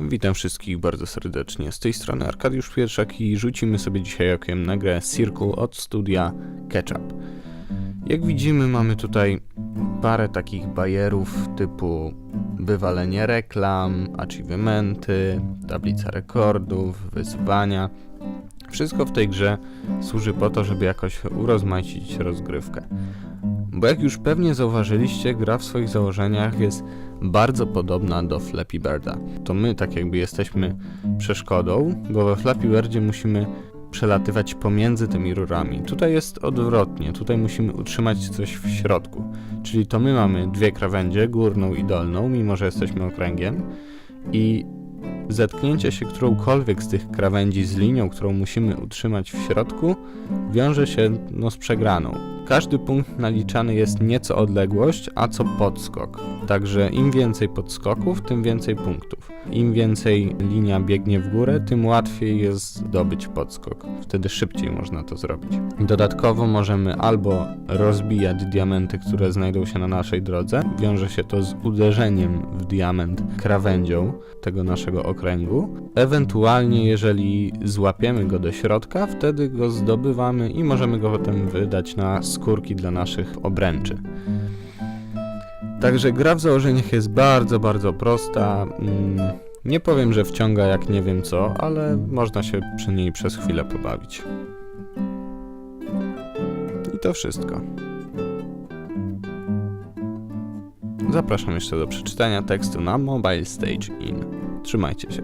Witam wszystkich bardzo serdecznie. Z tej strony Arkadiusz Pierwszak i rzucimy sobie dzisiaj okiem na grę Circle od studia Ketchup. Jak widzimy mamy tutaj parę takich bajerów typu wywalenie reklam, achievementy, tablica rekordów, wyzwania. Wszystko w tej grze służy po to, żeby jakoś urozmaicić rozgrywkę. Bo jak już pewnie zauważyliście, gra w swoich założeniach jest bardzo podobna do Flappy Birda. To my tak jakby jesteśmy przeszkodą, bo we Flappy Birdzie musimy przelatywać pomiędzy tymi rurami. Tutaj jest odwrotnie, tutaj musimy utrzymać coś w środku. Czyli to my mamy dwie krawędzie, górną i dolną, mimo że jesteśmy okręgiem i zetknięcie się którąkolwiek z tych krawędzi z linią, którą musimy utrzymać w środku, wiąże się no, z przegraną. Każdy punkt naliczany jest nieco odległość, a co podskok. Także im więcej podskoków, tym więcej punktów. Im więcej linia biegnie w górę, tym łatwiej jest zdobyć podskok. Wtedy szybciej można to zrobić. Dodatkowo możemy albo rozbijać diamenty, które znajdą się na naszej drodze. Wiąże się to z uderzeniem w diament krawędzią tego naszego okręgu. Ewentualnie, jeżeli złapiemy go do środka, wtedy go zdobywamy i możemy go potem wydać na skórki dla naszych obręczy. Także gra w założeniach jest bardzo, bardzo prosta. Mm, Nie powiem, że wciąga jak nie wiem co, ale można się przy niej przez chwilę pobawić. I to wszystko. Zapraszam jeszcze do przeczytania tekstu na Mobile Stage In. Trzymajcie się.